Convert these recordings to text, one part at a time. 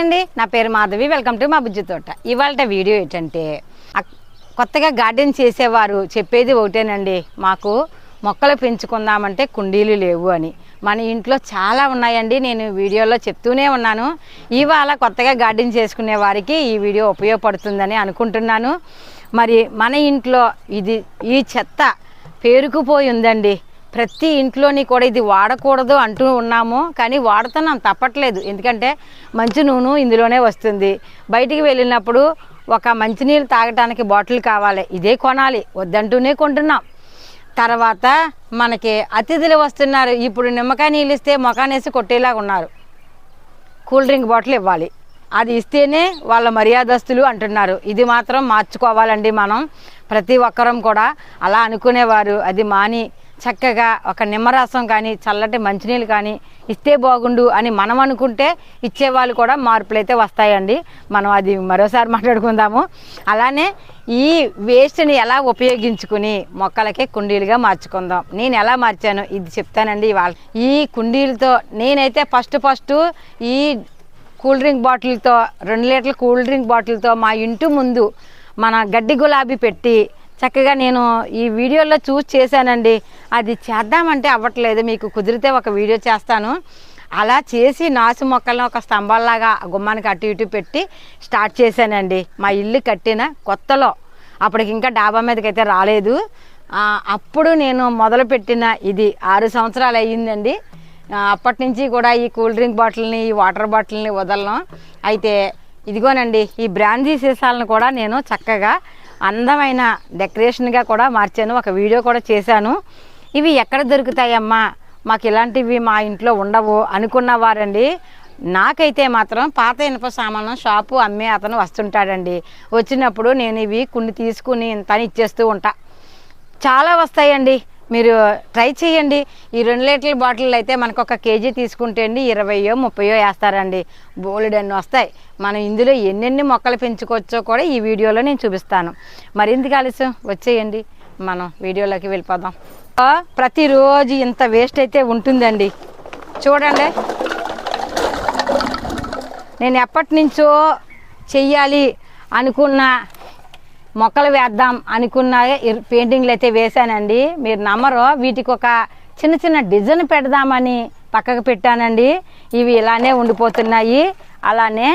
అండి. నా పేరు మాధవి. వెల్కమ్ టు మా బుజ్జి తోట. ఇవాళ వీడియో ఏంటంటే కొత్తగా గార్డెన్ చేసేవారు చెప్పేది ఒకటేనండి. మాకు మొక్కలు పెంచుకుందామంటే కుండీలు లేవు అని. మన ఇంట్లో చాలా ఉన్నాయండి. నేను వీడియోలో చెప్తూనే ఉన్నాను. ఇవాళ కొత్తగా గార్డెన్ చేసుకునే వారికి ఈ వీడియో ఉపయోగపడుతుందని అనుకుంటున్నాను. మరి మన ఇంట్లో ఇది ఈ చెత్త పేరుకుపోయి ఉందండి. ప్రతి ఇంట్లోని కూడా ఇది వాడకూడదు అంటూ ఉన్నాము కానీ వాడుతున్నాం తప్పట్లేదు. ఎందుకంటే మంచి నూనె ఇందులోనే వస్తుంది. బయటికి వెళ్ళినప్పుడు ఒక మంచినీళ్ళు తాగటానికి బాటిల్ కావాలి. ఇదే కొనాలి. వద్దంటూనే కొంటున్నాం. తర్వాత మనకి అతిథులు వస్తున్నారు. ఇప్పుడు నిమ్మకాయ నీళ్ళు ఇస్తే మొఖానేసి కొట్టేలాగా ఉన్నారు. కూల్ డ్రింక్ బాటిల్ ఇవ్వాలి. అది ఇస్తేనే వాళ్ళ మర్యాదస్తులు అంటున్నారు. ఇది మాత్రం మార్చుకోవాలండి మనం. ప్రతి ఒక్కరం కూడా అలా అనుకునేవారు. అది మాని చక్కగా ఒక నిమ్మరసం కానీ చల్లటి మంచినీళ్ళు కానీ ఇస్తే బాగుండు అని మనం అనుకుంటే ఇచ్చేవాళ్ళు కూడా మార్పులు అయితే వస్తాయండి. మనం అది మరోసారి మాట్లాడుకుందాము. అలానే ఈ వేస్ట్ని ఎలా ఉపయోగించుకుని మొక్కలకి కుండీలుగా మార్చుకుందాం. నేను ఎలా మార్చాను ఇది చెప్తానండి ఇవాళ. ఈ కుండీలతో నేనైతే ఫస్ట్ ఫస్ట్ ఈ కూల్ డ్రింక్ బాటిల్తో రెండు లీటర్ల కూల్ డ్రింక్ బాటిల్తో మా ఇంటి ముందు మన గడ్డి గులాబీ పెట్టి చక్కగా నేను ఈ వీడియోలో చూస్ చేశానండి. అది చేద్దామంటే అవ్వట్లేదు. మీకు కుదిరితే ఒక వీడియో చేస్తాను. అలా చేసి నాసు మొక్కలను ఒక స్తంభాల్లాగా గుమ్మానికి అటు ఇటు పెట్టి స్టార్ట్ చేశానండి. మా ఇల్లు కట్టిన కొత్తలో. అప్పటికి ఇంకా డాబా మీదకి అయితే రాలేదు అప్పుడు నేను మొదలుపెట్టిన ఇది ఆరు సంవత్సరాలు అయ్యిందండి. అప్పటి నుంచి కూడా ఈ కూల్ డ్రింక్ బాటిల్ని ఈ వాటర్ బాటిల్ని వదలను. అయితే ఇదిగోనండి ఈ బ్రాందీ సీసాలను కూడా నేను చక్కగా అందమైన డెకరేషన్గా కూడా మార్చాను. ఒక వీడియో కూడా చేశాను. ఇవి ఎక్కడ దొరుకుతాయమ్మా? మాకు ఇలాంటివి మా ఇంట్లో ఉండవు అనుకున్న వారండి. నాకైతే మాత్రం పాత ఇనుప సామాను షాపు అమ్మే అతను వస్తుంటాడండి. వచ్చినప్పుడు నేను ఇవి కొన్ని తీసుకుని ఇంత ఇచ్చేస్తూ ఉంటా. చాలా వస్తాయండి. మీరు ట్రై చేయండి. ఈ రెండు లీటర్ల బాటిల్ అయితే మనకు ఒక కేజీ తీసుకుంటే అండి ఇరవయో ముప్పయో వేస్తారండి. బోలెడన్ని వస్తాయి. మనం ఇందులో ఎన్నెన్ని మొక్కలు పెంచుకోవచ్చో కూడా ఈ వీడియోలో నేను చూపిస్తాను. మరింత ఆలస్యం? వచ్చేయండి. మనం వీడియోలోకి వెళ్ళిపోదాం. ప్రతిరోజు ఇంత వేస్ట్ అయితే ఉంటుందండి. చూడండి. నేను ఎప్పటి నుంచో చెయ్యాలి అనుకున్న. మొక్కలు వేద్దాం అనుకున్న పెయింటింగ్లు అయితే వేశానండి. మీరు నమ్మరు వీటికి ఒక చిన్న చిన్న డిజైన్ పెడదామని పక్కకు పెట్టానండి. ఇవి ఇలానే ఉండిపోతున్నాయి. అలానే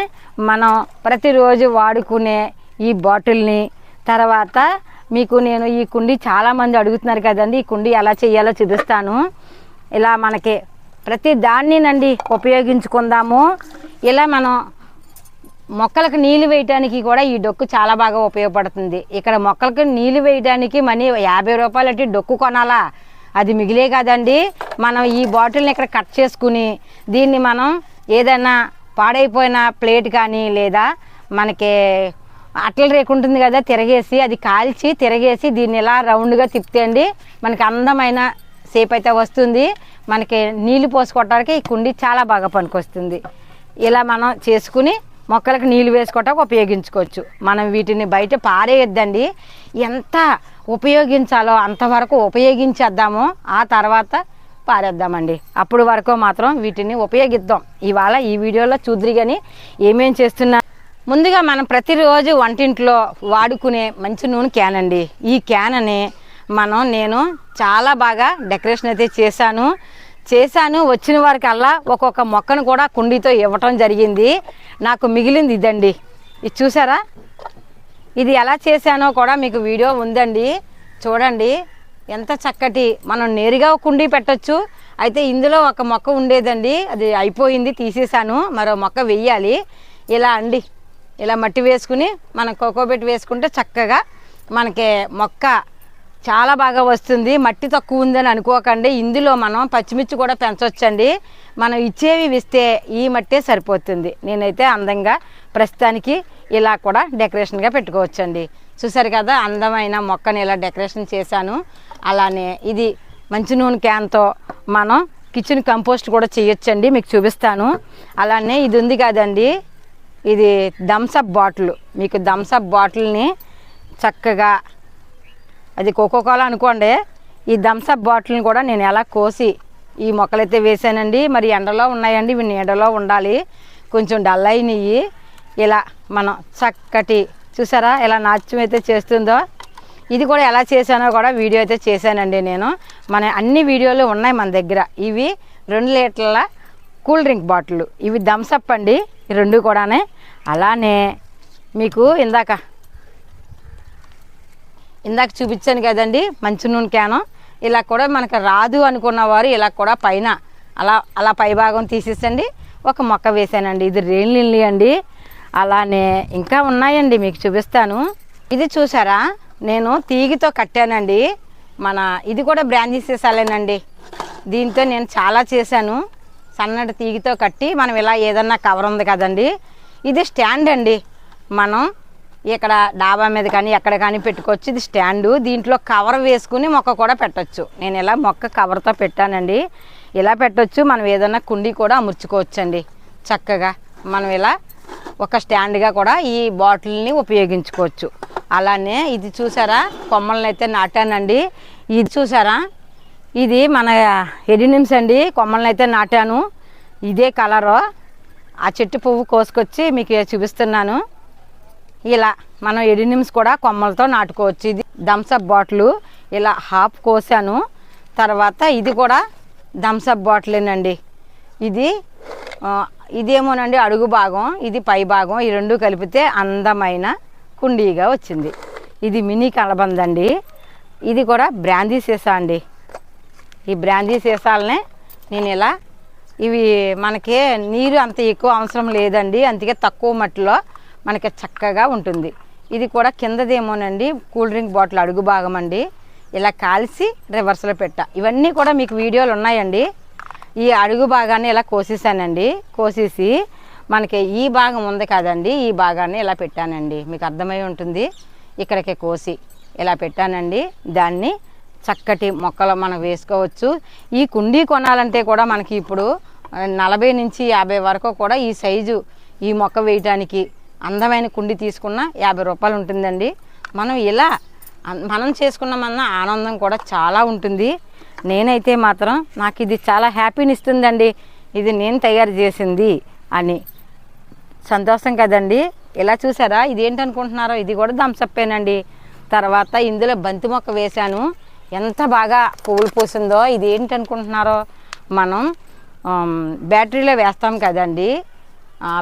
మనం ప్రతిరోజు వాడుకునే ఈ బాటిల్ని తర్వాత మీకు నేను ఈ కుండీ చాలామంది అడుగుతున్నారు కదండి ఈ కుండీ ఎలా చేయాలో చూపిస్తాను. ఇలా మనకి ప్రతి దాన్నినండి ఉపయోగించుకుందాము. ఇలా మనం మొక్కలకు నీళ్ళు వేయడానికి కూడా ఈ డొక్కు చాలా బాగా ఉపయోగపడుతుంది. ఇక్కడ మొక్కలకు నీళ్ళు వేయడానికి మనీ యాభై రూపాయలు అంటే డొక్కు కొనాలా? అది మిగిలే కదండి. మనం ఈ బాటిల్ని ఇక్కడ కట్ చేసుకుని దీన్ని మనం ఏదైనా పాడైపోయిన ప్లేట్ కానీ లేదా మనకి అట్ల రేకు ఉంటుంది కదా తిరగేసి అది కాల్చి తిరగేసి దీన్ని ఇలా రౌండ్గా తిప్పుతేండి మనకి అందమైన షేప్ అయితే వస్తుంది. మనకి నీళ్ళు పోసుకోవటానికి ఈ కుండీ చాలా బాగా పనికొస్తుంది. ఇలా మనం చేసుకుని మొక్కలకు నీళ్ళు వేసుకోవటానికి ఉపయోగించుకోవచ్చు. మనం వీటిని బయట పారేయొద్దండి. ఎంత ఉపయోగించాలో అంతవరకు ఉపయోగించేద్దాము. ఆ తర్వాత పారేద్దామండి. అప్పుడు వరకు మాత్రం వీటిని ఉపయోగిద్దాం. ఇవాళ ఈ వీడియోలో చూద్దరి కానీ ఏమేం చేస్తున్నా ముందుగా మనం ప్రతిరోజు వంటింట్లో వాడుకునే మంచి నూనె క్యాన్ అండి. ఈ క్యాన్ అని మనం నేను చాలా బాగా డెకరేషన్ అయితే చేశాను. చేశాను. వచ్చిన వారికల్లా ఒక్కొక్క మొక్కను కూడా కుండీతో ఇవ్వటం జరిగింది. నాకు మిగిలింది ఇదండి. ఇది చూసారా? ఇది ఎలా చేశానో కూడా మీకు వీడియో ఉందండి. చూడండి. ఎంత చక్కటి. మనం నేరుగా కుండీ పెట్టొచ్చు. అయితే ఇందులో ఒక మొక్క ఉండేదండి. అది అయిపోయింది తీసేసాను మరో మొక్క వెయ్యాలి. ఇలా అండి. ఇలా మట్టి వేసుకుని మనం కోకోబెట్ వేసుకుంటే చక్కగా మనకి మొక్క చాలా బాగా వస్తుంది. మట్టి తక్కువ ఉందని అనుకోకండి. ఇందులో మనం పచ్చిమిర్చి కూడా పెంచవచ్చండి మనం ఇచ్చేవి ఇస్తే ఈ మట్టే సరిపోతుంది. నేనైతే అందంగా ప్రస్తుతానికి ఇలా కూడా డెకరేషన్గా పెట్టుకోవచ్చండి. చూసారు కదా అందమైన మొక్కని ఇలా డెకరేషన్ చేశాను. అలానే ఇది మంచి నూనె క్యాన్తో మనం కిచెన్ కంపోస్ట్ కూడా చేయొచ్చండి. మీకు చూపిస్తాను. అలానే ఇది ఉంది కదండి. ఇది థమ్సప్ బాటిల్. మీకు థమ్సప్ బాటిల్ని చక్కగా అది కోకో కోలా అనుకోండి ఈ థమ్సప్ బాటిల్ని కూడా నేను ఎలా కోసి ఈ మొక్కలైతే వేసానండి మరి ఎండలో ఉన్నాయండి ఇవి నీడలో ఉండాలి. కొంచెం డల్ అయినవి ఇలా మనం చక్కటి చూసారా ఇలా నాట్యం అయితే చేస్తుందో? ఇది కూడా ఎలా చేశానో కూడా వీడియో అయితే చేశానండి నేను. మన అన్ని వీడియోలు ఉన్నాయి మన దగ్గర. ఇవి రెండు లీటర్ల కూల్ డ్రింక్ బాటిల్. ఇవి థమ్సప్ అండి రెండు కూడానే. అలానే మీకు ఇందాక ఇందాక చూపించాను కదండి మంచి నూనె క్యాను. ఇలా కూడా మనకు రాదు అనుకున్నవారు ఇలా కూడా పైన అలా అలా పై భాగం తీసేసండి. ఒక మొక్క వేసానండి. ఇది రెయిన్ లిల్లీ అండి. అలానే ఇంకా ఉన్నాయండి మీకు చూపిస్తాను. ఇది చూసారా? నేను తీగితో కట్టానండి. మన ఇది కూడా బ్రాండ్ సీసాలేనండి దీంతో నేను చాలా చేశాను. సన్నటి తీగితో కట్టి మనం ఇలా ఏదన్నా కవర్ ఉంది కదండి. ఇది స్టాండ్ అండి. మనం ఇక్కడ డాబా మీద కానీ ఎక్కడ కానీ పెట్టుకోవచ్చు. ఇది స్టాండు. దీంట్లో కవర్ వేసుకుని మొక్క కూడా పెట్టచ్చు. నేను ఇలా మొక్క కవర్తో పెట్టానండి. ఇలా పెట్టచ్చు. మనం ఏదైనా కుండీ కూడా అమర్చుకోవచ్చండి. చక్కగా మనం ఇలా ఒక స్టాండ్గా కూడా ఈ బాటిల్ని ఉపయోగించుకోవచ్చు. అలానే ఇది చూసారా? కొమ్మలను అయితే నాటానండి. ఇది చూసారా? ఇది మన ఎడినిమ్స్ అండి. కొమ్మలను అయితే నాటాను. ఇదే కలరు. ఆ చెట్టు పువ్వు కోసుకొచ్చి మీకు చూపిస్తున్నాను. ఇలా మనం ఎడినిమ్స్ కూడా కొమ్మలతో నాటుకోవచ్చు. ఇది థమ్సప్ బాటిల్. ఇలా హాఫ్ కోసాను. తర్వాత ఇది కూడా థమ్సప్ బాటిలేనండి. ఇది ఇదేమోనండి అడుగు భాగం ఇది పై భాగం ఈ రెండు కలిపితే అందమైన కుండీగా వచ్చింది. ఇది మినీ కలబందండి. ఇది కూడా బ్రాందీ సీసా అండి. ఈ బ్రాందీ సీసాలనే నేను ఇలా ఇవి మనకి నీరు అంత ఎక్కువ అవసరం లేదండి. అందుకే తక్కువ మట్టిలో మనకి చక్కగా ఉంటుంది. ఇది కూడా కిందదేమోనండి కూల్ డ్రింక్ బాటిల్ అడుగు భాగం అండి. ఇలా కాల్చి రివర్స్లో పెట్ట. ఇవన్నీ కూడా మీకు వీడియోలు ఉన్నాయండి. ఈ అడుగు భాగాన్ని ఇలా కోసేసానండి. కోసేసి మనకి ఈ భాగం ఉంది కదండి ఈ భాగాన్ని ఇలా పెట్టానండి. మీకు అర్థమై ఉంటుంది. ఇక్కడికి కోసి ఇలా పెట్టానండి. దాన్ని చక్కటి మొక్కలు మనం వేసుకోవచ్చు. ఈ కుండీ కొనాలంటే కూడా మనకి ఇప్పుడు నలభై నుంచి యాభై వరకు కూడా ఈ సైజు ఈ మొక్క వేయటానికి అందమైన కుండి తీసుకున్న యాభై రూపాయలు ఉంటుందండి. మనం ఇలా మనం చేసుకున్నామన్న ఆనందం కూడా చాలా ఉంటుంది. నేనైతే మాత్రం నాకు ఇది చాలా హ్యాపీని ఇస్తుందండి. ఇది నేను తయారు చేసింది అని. సంతోషం కదండి. ఇలా చూసారా? ఇదేంటనుకుంటున్నారో? ఇది కూడా దంసప్పేనండి తర్వాత ఇందులో బంతి మొక్క వేశాను. ఎంత బాగా పువ్వులు పూసిందో ఇది ఏంటనుకుంటున్నారో మనం బ్యాటరీలో వేస్తాం కదండి.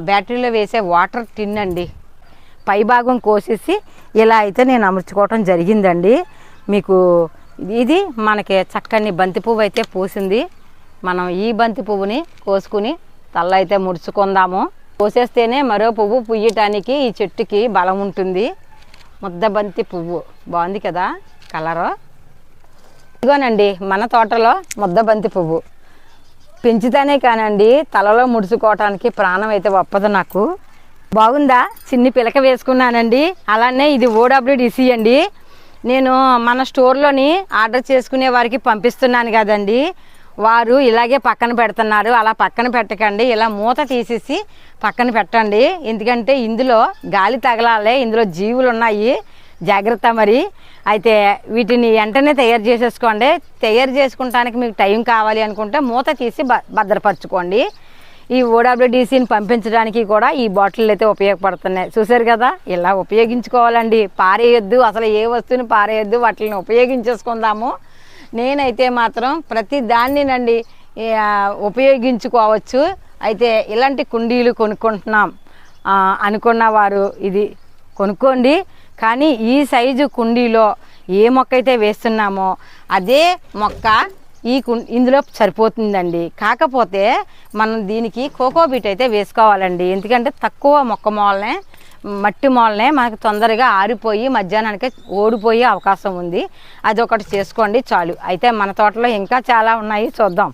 బ్యాటరీలో వేసే వాటర్ టిన్ అండి. పై భాగం కోసేసి ఇలా అయితే నేను అమర్చుకోవటం జరిగిందండి. మీకు ఇది మనకి చక్కని బంతి పువ్వు అయితే పూసింది. మనం ఈ బంతి పువ్వుని కోసుకుని తల్ల అయితే ముడుచుకుందాము. కోసేస్తేనే మరో పువ్వు పుయ్యటానికి ఈ చెట్టుకి బలం ఉంటుంది. ముద్ద బంతి పువ్వు. బాగుంది కదా కలరు? ఇదిగోనండి మన తోటలో ముద్ద బంతి పువ్వు. పెంచుతానే కానండి తలలో ముడుచుకోవటానికి ప్రాణం అయితే ఒప్పదు నాకు. బాగుందా? చిన్ని పిలక వేసుకున్నానండి. అలానే ఇది ఓడబ్ల్యూడిసి అండి. నేను మన స్టోర్లోని ఆర్డర్ చేసుకునే వారికి పంపిస్తున్నాను కదండి. వారు ఇలాగే పక్కన పెడుతున్నారు. అలా పక్కన పెట్టకండి. ఇలా మూత తీసేసి పక్కన పెట్టండి. ఎందుకంటే ఇందులో గాలి తగలాలే ఇందులో జీవులు ఉన్నాయి జాగ్రత్త మరి. అయితే వీటిని వెంటనే తయారు చేసేసుకోండి. తయారు చేసుకుంటానికి మీకు టైం కావాలి అనుకుంటే మూత తీసి భ భద్రపరచుకోండి. ఈ ఓడబ్ల్యూడిసిని పంపించడానికి కూడా ఈ బాటిల్ అయితే ఉపయోగపడుతున్నాయి. చూసారు కదా? ఇలా ఉపయోగించుకోవాలండి. పారేయొద్దు. అసలు ఏ వస్తువుని పారేయొద్దు. వాటిని ఉపయోగించేసుకుందాము. నేనైతే మాత్రం ప్రతి దాన్నినండి ఉపయోగించుకోవచ్చు. అయితే ఇలాంటి కుండీలు కొనుక్కుంటున్నాం. అనుకున్న వారు ఇది కొనుక్కోండి. కానీ ఈ సైజు కుండీలో ఏ మొక్క అయితే వేస్తున్నామో అదే మొక్క ఈ కు ఇందులో సరిపోతుందండి. కాకపోతే మనం దీనికి కోకోబీట్ అయితే వేసుకోవాలండి. ఎందుకంటే తక్కువ మొక్క మూలనే మట్టి మూలనే మనకు తొందరగా ఆరిపోయి మధ్యాహ్నానికి ఓడిపోయే అవకాశం ఉంది. అది ఒకటి చేసుకోండి చాలు. అయితే మన తోటలో ఇంకా చాలా ఉన్నాయి. చూద్దాం.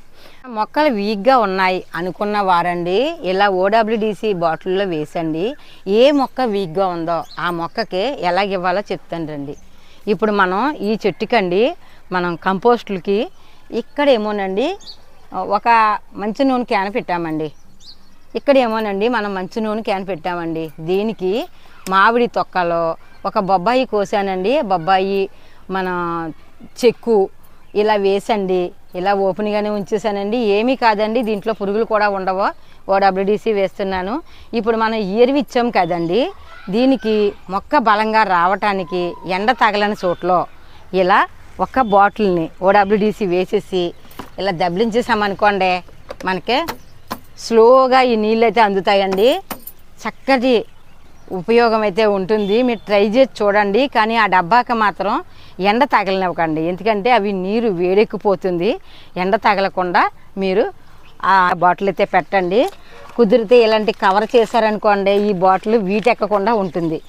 మొక్కలు వీక్గా ఉన్నాయి అనుకున్న వారండి. ఇలా ఓడబ్ల్యూడిసి బాటిల్లో వేసండి. ఏ మొక్క వీక్గా ఉందో ఆ మొక్కకి ఎలాగ ఇవ్వాలో చెప్తాను రండి. ఇప్పుడు మనం ఈ చెట్టుకండి మనం కంపోస్టులకి ఇక్కడ ఏమోనండి ఒక మంచి నూనె క్యాన్ పెట్టామండి. ఇక్కడ ఏమోనండి మనం మంచి నూనె క్యాన్ పెట్టామండి. దీనికి మామిడి తొక్కలో ఒక బొబ్బాయి కోసానండి. బొబ్బాయి మన చెక్కు ఇలా వేసండి. ఇలా ఓపెన్గానే ఉంచేసానండి. ఏమీ కాదండి. దీంట్లో పురుగులు కూడా ఉండవు. ఓడబ్ల్యూడిసి వేస్తున్నాను. ఇప్పుడు మనం ఎరువు ఇచ్చాం కదండి. దీనికి మొక్క బలంగా రావటానికి ఎండ తగలని చోట్లో ఇలా ఒక్క బాటిల్ని ఓడబ్ల్యూడిసి వేసేసి ఇలా దబ్లించేసామనుకోండి మనకి స్లోగా ఈ నీళ్ళు అయితే అందుతాయండి. చక్కటి ఉపయోగం అయితే ఉంటుంది. మీరు ట్రై చేసి చూడండి. కానీ ఆ డబ్బాకి మాత్రం ఎండ తగలనివ్వకండి. ఎందుకంటే అవి నీరు వేడెక్కిపోతుంది. ఎండ తగలకుండా మీరు ఆ బాటిల్ అయితే పెట్టండి. కుదిరితే ఇలాంటి కవర్ చేశారనుకోండి ఈ బాటిల్ వీటెక్కకుండా ఉంటుంది.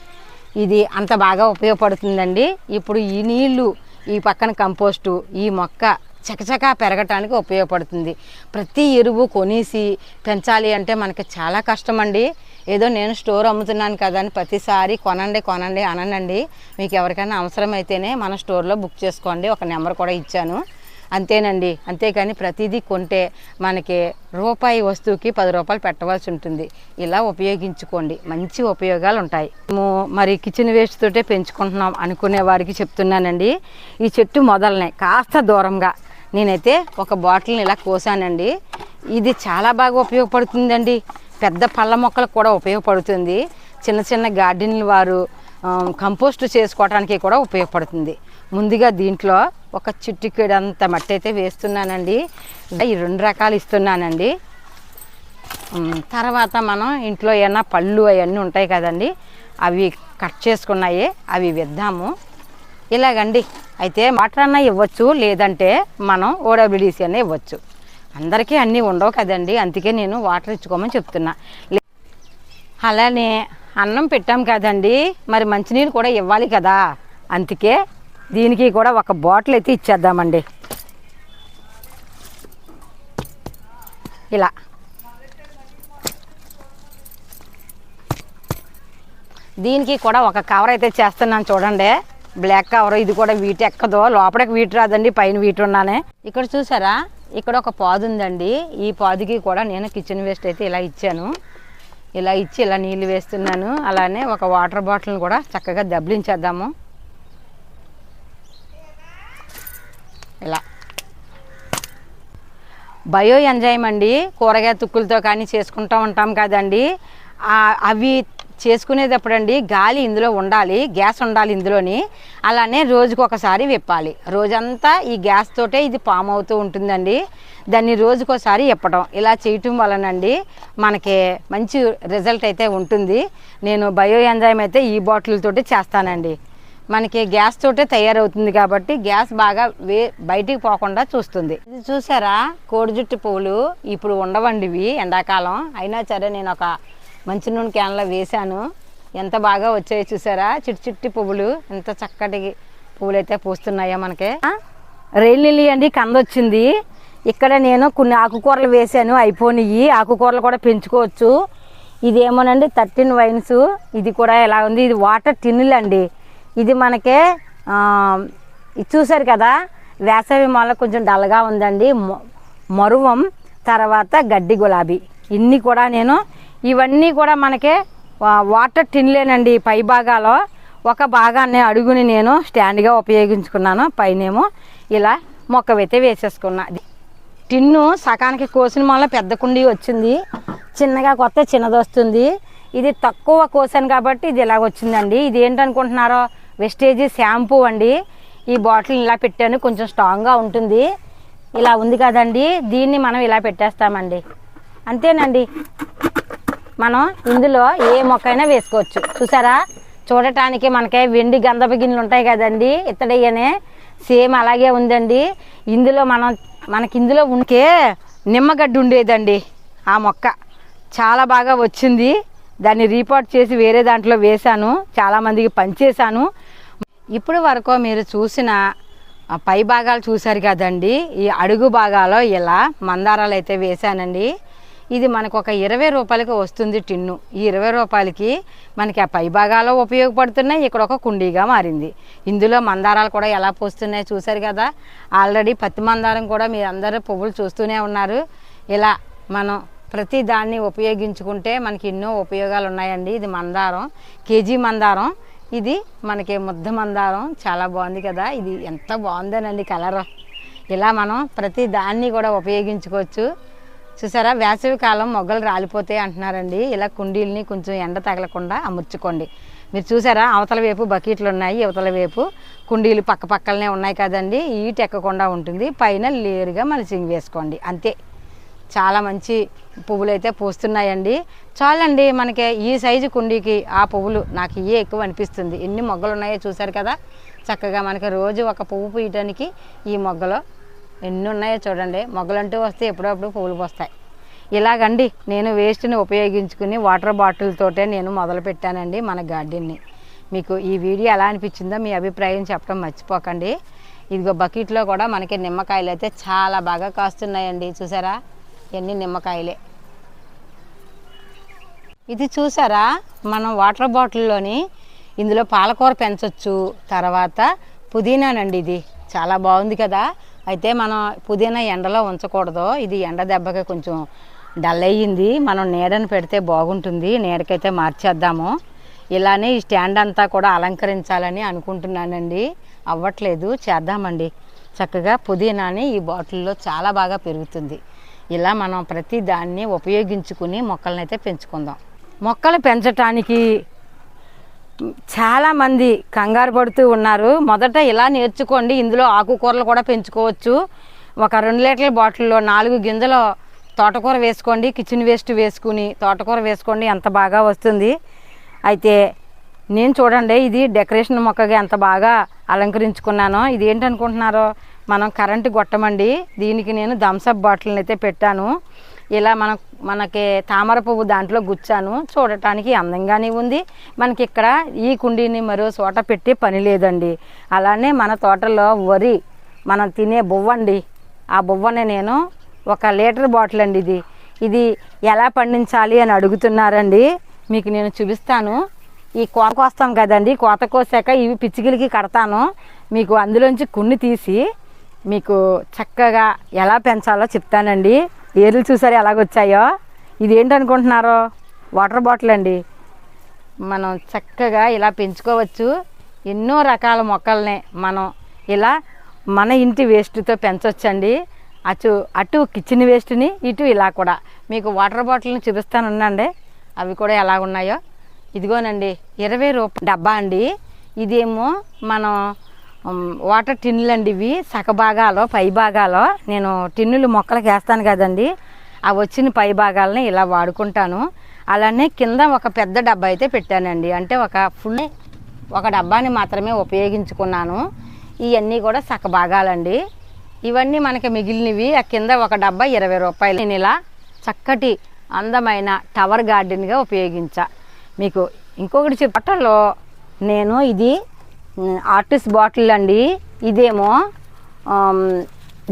ఇది అంత బాగా ఉపయోగపడుతుందండి. ఇప్పుడు ఈ నీళ్ళు ఈ పక్కన కంపోస్టు ఈ మొక్క చకచకా పెరగటానికి ఉపయోగపడుతుంది. ప్రతి ఎరువు కొనేసి పెంచాలి అంటే మనకి చాలా కష్టం అండి ఏదో నేను స్టోర్ అమ్ముతున్నాను కదా అని ప్రతిసారి కొనండి కొనండి అనండి మీకు ఎవరికైనా అవసరమైతేనే మన స్టోర్లో బుక్ చేసుకోండి. ఒక నెంబర్ కూడా ఇచ్చాను. అంతేనండి. అంతేకాని ప్రతిదీ కొంటే మనకి రూపాయి వస్తువుకి పది రూపాయలు పెట్టవలసి ఉంటుంది. ఇలా ఉపయోగించుకోండి. మంచి ఉపయోగాలు ఉంటాయి. మేము మరి కిచెన్ వేస్ట్ తోటే పెంచుకుంటున్నాం అనుకునే వారికి చెప్తున్నానండి. ఈ చెట్టు మొదలనే కాస్త దూరంగా. నేనైతే ఒక బాటిల్ని ఇలా కోసానండి. ఇది చాలా బాగా ఉపయోగపడుతుందండి. పెద్ద పళ్ళ మొక్కలకు కూడా ఉపయోగపడుతుంది. చిన్న చిన్న గార్డెన్లు వారు కంపోస్ట్ చేసుకోవడానికి కూడా ఉపయోగపడుతుంది. ముందుగా దీంట్లో ఒక చిట్టుకేడంత మట్టి అయితే వేస్తున్నానండి. ఈ రెండు రకాలు ఇస్తున్నానండి. తర్వాత మనం ఇంట్లో ఏమైనా పళ్ళు అవన్నీ ఉంటాయి కదండి. అవి కట్ చేసుకున్నాయి అవి విద్దాము. ఇలాగండి. అయితే వాటర్ అన్న ఇవ్వచ్చు లేదంటే మనం ఓడబ్ల్యూడిసి అన్న ఇవ్వచ్చు. అందరికీ అన్నీ ఉండవు కదండి. అందుకే నేను వాటర్ ఇచ్చుకోమని చెప్తున్నా. అలానే అన్నం పెట్టాం కదండి. మరి మంచినీళ్ళు కూడా ఇవ్వాలి కదా. అందుకే దీనికి కూడా ఒక బాటిల్ అయితే ఇచ్చేద్దామండి. ఇలా. దీనికి కూడా ఒక కవర్ అయితే చేస్తున్నాను చూడండి. బ్లాక్ కవర్ ఇది కూడా వీటి ఎక్కదో. లోపలికి వీటి రాదండి పైన వీటి ఉన్నానే. ఇక్కడ చూసారా? ఇక్కడ ఒక పాదు ఉందండి. ఈ పాదుకి కూడా నేను కిచెన్ వేస్ట్ అయితే ఇలా ఇచ్చాను. ఇలా ఇచ్చి ఇలా నీళ్ళు వేస్తున్నాను. అలానే ఒక వాటర్ బాటిల్ని కూడా చక్కగా దబ్లించేద్దాము ఇలా. బయో ఎంజైమ్ అండి. కూరగాయ తుక్కులతో కానీ చేసుకుంటూ ఉంటాం కదండి. అవి చేసుకునేటప్పుడు అండి గాలి ఇందులో ఉండాలి గ్యాస్ ఉండాలి ఇందులోని అలానే రోజుకు ఒకసారి విప్పాలి. రోజంతా ఈ గ్యాస్ తోటే ఇది పామ్ అవుతూ ఉంటుందండి. దాన్ని రోజుకోసారి ఇప్పటం ఇలా చేయటం వలనండి మనకి మంచి రిజల్ట్ అయితే ఉంటుంది. నేను బయో ఎంజాయం అయితే ఈ బాటిల్ తోటి చేస్తానండి. మనకి గ్యాస్ తోటే తయారవుతుంది కాబట్టి గ్యాస్ బాగా వే బయటికి పోకుండా చూస్తుంది. ఇది చూసారా? కోడి జుట్టు పువ్వులు ఇప్పుడు ఉండవండి ఇవి ఎండాకాలం. అయినా సరే నేను ఒక మంచి నూనె క్యాన్లో వేశాను. ఎంత బాగా వచ్చాయో చూసారా? చిట్టి చిట్టి పువ్వులు. ఎంత చక్కటి పువ్వులు అయితే పూస్తున్నాయో మనకి. రైలు నిల్లి అండి కందొచ్చింది. ఇక్కడ నేను కొన్ని ఆకుకూరలు వేశాను అయిపోయినాయి. ఆకుకూరలు కూడా పెంచుకోవచ్చు. ఇదేమోనండి థర్టీన్ వైన్స్. ఇది కూడా ఎలా ఉంది? ఇది వాటర్ టిన్నులు అండి ఇది మనకే చూసారు కదా వేసవి మాల కొంచెం డల్గా ఉందండి. మరువం తర్వాత గడ్డి గులాబీ. ఇన్ని కూడా నేను ఇవన్నీ కూడా మనకి వా- వాటర్ టిన్లేనండి పై భాగాలో. ఒక భాగాన్ని అడుగుని నేను స్టాండ్గా ఉపయోగించుకున్నాను పైనేమో ఇలా మొక్కవైతే వేసేసుకున్నా. టిన్ను సకానికి కోసిన వల్ల పెద్ద కుండీ వచ్చింది చిన్నగా కొత్త చిన్నదొస్తుంది. ఇది తక్కువ కోసాను కాబట్టి ఇది ఇలాగ వచ్చిందండి. ఇది ఏంటనుకుంటున్నారో వెస్టేజ్ షాంపూ అండి. ఈ బాటిల్ ఇలా పెట్టాను కొంచెం స్ట్రాంగ్గా ఉంటుంది. ఇలా ఉంది కదండి దీన్ని మనం ఇలా పెట్టేస్తామండి. అంతేనండి. మనం ఇందులో ఏ మొక్కైనా వేసుకోవచ్చు. చూసారా? చూడటానికి మనకి వెండి గంధపు గిన్నెలు ఉంటాయి కదండి. ఇత్తడయ్యనే సేమ్ అలాగే ఉందండి. ఇందులో మనం మనకి ఇందులో ఉంటే నిమ్మగడ్డి ఉండేదండి ఆ మొక్క. చాలా బాగా వచ్చింది. దాన్ని రీపోర్ట్ చేసి వేరే దాంట్లో వేశాను. చాలామందికి పనిచేశాను. ఇప్పుడు వరకు మీరు చూసిన పై భాగాలు చూశారు కదండి. ఈ అడుగు భాగాలో ఇలా మందారాలు అయితే వేశానండి. ఇది మనకు ఒక ఇరవై రూపాయలకి వస్తుంది టిన్ను. ఈ ఇరవై రూపాయలకి మనకి ఆ పై భాగాలో ఉపయోగపడుతున్నాయి ఇక్కడ ఒక కుండీగా మారింది. ఇందులో మందారాలు కూడా ఎలా పోస్తున్నాయి చూశారు కదా? ఆల్రెడీ పత్తి మందారం కూడా మీరందరూ పువ్వులు చూస్తూనే ఉన్నారు. ఇలా మనం ప్రతి దాన్ని ఉపయోగించుకుంటే మనకి ఎన్నో ఉపయోగాలు ఉన్నాయండి. ఇది మందారం కేజీ మందారం. ఇది మనకి ముద్ద మందారం. చాలా బాగుంది కదా? ఇది ఎంత బాగుందోనండి కలర్. ఇలా మనం ప్రతి దాన్ని కూడా ఉపయోగించుకోవచ్చు. చూసారా? వేసవి కాలం మొగ్గలు రాలిపోతాయి అంటున్నారండి. ఇలా కుండీల్ని కొంచెం ఎండ తగలకుండా అమర్చుకోండి. మీరు చూసారా? అవతల వైపు బకెట్లు ఉన్నాయి ఇవతల వైపు కుండీలు పక్క పక్కలనే ఉన్నాయి కదండి. ఈట్ ఎక్కకుండా ఉంటుంది. పైన లేరుగా మలిచింగ్ వేసుకోండి. అంతే. చాలా మంచి పువ్వులు అయితే పూస్తున్నాయండి. చాలండి మనకి ఈ సైజు కుండీకి ఆ పువ్వులు నాకు ఇవే ఎక్కువ అనిపిస్తుంది. ఎన్ని మొగ్గలు ఉన్నాయో చూసారు కదా? చక్కగా మనకి రోజు ఒక పువ్వు పూయటానికి ఈ మొగ్గలో ఎన్ని ఉన్నాయో చూడండి. మొగ్గలంటూ వస్తే ఎప్పుడప్పుడు పువ్వులు పోస్తాయి. ఇలాగండి నేను వేస్ట్ని ఉపయోగించుకుని వాటర్ బాటిల్తోటే నేను మొదలు పెట్టానండి మన గార్డెన్ని. మీకు ఈ వీడియో ఎలా అనిపించిందో మీ అభిప్రాయం చెప్పడం మర్చిపోకండి. ఇదిగో బకెట్లో కూడా మనకి నిమ్మకాయలు అయితే చాలా బాగా కాస్తున్నాయండి. చూసారా? ఎన్ని నిమ్మకాయలే. ఇది చూసారా? మనం వాటర్ బాటిల్లోని ఇందులో పాలకూర పెంచవచ్చు తర్వాత పుదీనానండి ఇది. చాలా బాగుంది కదా. అయితే మనం పుదీనా ఎండలో ఉంచకూడదు. ఇది ఎండ దెబ్బకి కొంచెం డల్ అయ్యింది. మనం నీడని పెడితే బాగుంటుంది. నీడకైతే మార్చేద్దాము. ఇలానే ఈ స్టాండ్ అంతా కూడా అలంకరించాలని అనుకుంటున్నానండి. అవ్వట్లేదు. చేద్దామండి. చక్కగా పుదీనాని ఈ బాటిల్లో చాలా బాగా పెరుగుతుంది. ఇలా మనం ప్రతి దాన్ని ఉపయోగించుకుని మొక్కలనైతే అయితే పెంచుకుందాం. మొక్కలు పెంచటానికి చాలామంది కంగారు పడుతూ ఉన్నారు. మొదట ఇలా నేర్చుకోండి. ఇందులో ఆకుకూరలు కూడా పెంచుకోవచ్చు. ఒక రెండు లీటర్ల బాటిల్లో నాలుగు గింజలు తోటకూర వేసుకోండి. కిచెన్ వేస్ట్ వేసుకుని తోటకూర వేసుకోండి. ఎంత బాగా వస్తుంది. అయితే నేను చూడండి ఇది డెకరేషన్ మొక్కగా ఎంత బాగా అలంకరించుకున్నానో. ఇది ఏంటనుకుంటున్నారో? మనం కరెంటు గొట్టమండి దీనికి నేను థమ్సప్ బాటిల్ని అయితే పెట్టాను. ఇలా మన మనకి తామర పువ్వు దాంట్లో గుచ్చాను. చూడటానికి అందంగానే ఉంది. మనకి ఇక్కడ ఈ కుండీని మరో చోట పెట్టి పని లేదండి. అలానే మన తోటలో వరి మనం తినే బువ్వండి. ఆ బువ్వని నేను ఒక లీటర్ బాటిల్ అండి ఇది. ఇది ఎలా పండించాలి అని అడుగుతున్నారండి. మీకు నేను చూపిస్తాను. ఈ కోత కోస్తాం కదండి. కోత కోసాక ఇవి పిచ్చికిలికి కడతాను. మీకు అందులోంచి కొన్ని తీసి మీకు చక్కగా ఎలా పెంచాలో చెప్తానండి. ఏర్లు చూసారు ఎలాగొచ్చాయో? ఇది ఏంటనుకుంటున్నారో వాటర్ బాటిల్ అండి. మనం చక్కగా ఇలా పెంచుకోవచ్చు. ఎన్నో రకాల మొక్కల్ని మనం ఇలా మన ఇంటి వేస్ట్తో పెంచవచ్చండి అటు అటు కిచెన్ వేస్ట్ని ఇటు ఇలా కూడా. మీకు వాటర్ బాటిల్ని చూపిస్తానుండండి అవి కూడా ఎలా ఉన్నాయో ఇదిగోనండి ఇరవై రూపాయ డబ్బా అండి. ఇదేమో మనం వాటర్ టిన్నులు అండి ఇవి. సగ భాగాలో పై భాగాలో. నేను టిన్నులు మొక్కలకు వేస్తాను కదండి. ఆ వచ్చిన పై భాగాలని ఇలా వాడుకుంటాను. అలానే కింద ఒక పెద్ద డబ్బా అయితే పెట్టానండి. అంటే ఒక ఫుల్ ఒక డబ్బాని మాత్రమే ఉపయోగించుకున్నాను. ఇవన్నీ కూడా సగభాగాలండి ఇవన్నీ మనకి మిగిలినవి. ఆ కింద ఒక డబ్బా ఇరవై రూపాయలు. నేను ఇలా చక్కటి అందమైన టవర్ గార్డెన్గా ఉపయోగించా. మీకు ఇంకొకటి చెప్పటంలో నేను ఇది ఆర్టిస్ట్ బాటిల్ అండి. ఇదేమో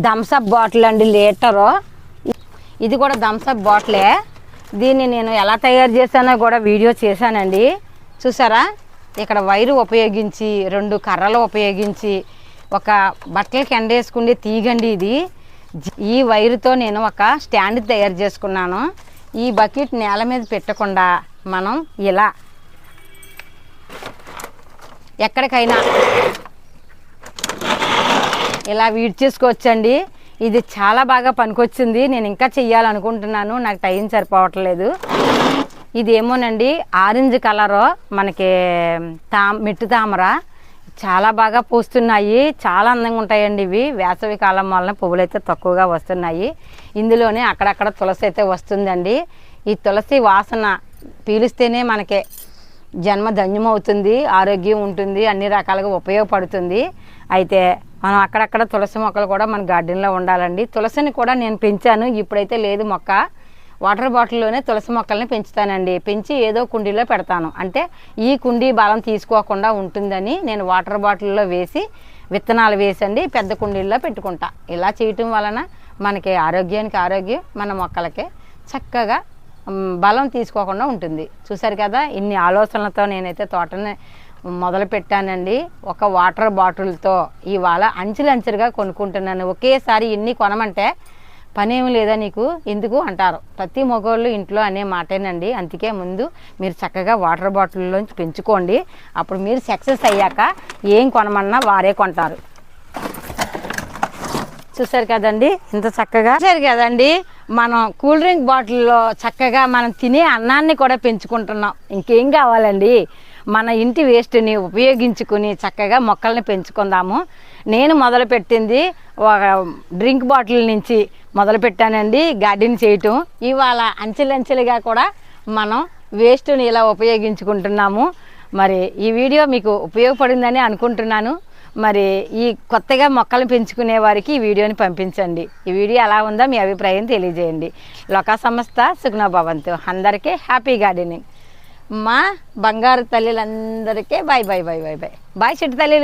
థమ్సప్ బాటిల్ అండి లీటరు. ఇది కూడా థమ్సప్ బాటిలే. దీన్ని నేను ఎలా తయారు చేశానో కూడా వీడియో చేశానండి. చూసారా? ఇక్కడ వైరు ఉపయోగించి రెండు కర్రలు ఉపయోగించి ఒక బట్టలకి ఎండేసుకునే తీగండి ఇది. ఈ వైరుతో నేను ఒక స్టాండ్ తయారు చేసుకున్నాను. ఈ బకెట్ నేల మీద పెట్టకుండా మనం ఇలా ఎక్కడికైనా. ఇలా వీడ్ చేసుకోవచ్చండి. ఇది చాలా బాగా పనికొచ్చింది. నేను ఇంకా చెయ్యాలనుకుంటున్నాను. నాకు టైం సరిపోవట్లేదు. ఇది ఏమోనండి ఆరెంజ్ కలరు మనకి తా మెట్టు తామర. చాలా బాగా పూస్తున్నాయి. చాలా అందంగా ఉంటాయండి ఇవి. వేసవి కాలం వలన పువ్వులు అయితే తక్కువగా వస్తున్నాయి. ఇందులోనే అక్కడక్కడ తులసి అయితే వస్తుందండి. ఈ తులసి వాసన పీలిస్తేనే మనకి జన్మ ధన్యమవుతుంది ఆరోగ్యం ఉంటుంది అన్ని రకాలుగా ఉపయోగపడుతుంది. అయితే మనం అక్కడక్కడ తులసి మొక్కలు కూడా మన గార్డెన్లో ఉండాలండి. తులసిని కూడా నేను పెంచాను. ఇప్పుడైతే లేదు మొక్క. వాటర్ బాటిల్లోనే తులసి మొక్కల్ని పెంచుతానండి. పెంచి ఏదో కుండీలో పెడతాను. అంటే ఈ కుండీ బలం తీసుకోకుండా ఉంటుందని నేను వాటర్ బాటిల్లో వేసి విత్తనాలు వేసండి పెద్ద కుండీల్లో పెట్టుకుంటా. ఇలా చేయటం వలన మనకి ఆరోగ్యానికి ఆరోగ్యం మన మొక్కలకి చక్కగా బలం తీసుకోకుండా ఉంటుంది. చూసారు కదా ఇన్ని ఆలోచనలతో నేనైతే తోటని మొదలు పెట్టానండి ఒక వాటర్ బాటిల్తో ఇవాళ అంచులంచులుగా కొనుక్కుంటున్నాను. ఒకేసారి ఇన్ని కొనమంటే పనేమి లేదా నీకు? ఎందుకు? అంటారు. ప్రతి మగవాళ్ళు ఇంట్లో అనే మాటేనండి. అందుకే ముందు మీరు చక్కగా వాటర్ బాటిల్లోంచి పెంచుకోండి. అప్పుడు మీరు సక్సెస్ అయ్యాక ఏం కొనమన్నా వారే కొంటారు. చూసారు కదండి? ఇంత చక్కగా. చూసారు కదండి? మనం కూల్ డ్రింక్ బాటిల్లో చక్కగా మనం తినే అన్నాన్ని కూడా పెంచుకుంటున్నాం. ఇంకేం కావాలండి? మన ఇంటి వేస్ట్ని ఉపయోగించుకుని చక్కగా మొక్కల్ని పెంచుకుందాము. నేను మొదలుపెట్టింది ఒక డ్రింక్ బాటిల్ నుంచి మొదలుపెట్టానండి గార్డెన్ చేయటం. ఇవాళ అంచెలంచెలుగా కూడా మనం వేస్ట్ని ఇలా ఉపయోగించుకుంటున్నాము. మరి ఈ వీడియో మీకు ఉపయోగపడిందని అనుకుంటున్నాను. మరి ఈ కొత్తగా మొక్కలు పెంచుకునే వారికి ఈ వీడియోని పంపించండి. ఈ వీడియో ఎలా ఉందో మీ అభిప్రాయం తెలియజేయండి. లోకా సంస్థ సుగ్న భవంతు. అందరికీ హ్యాపీ గార్డెనింగ్. మా బంగారు తల్లులందరికీ bye bye bye bye bye bye చెట్టు తల్లి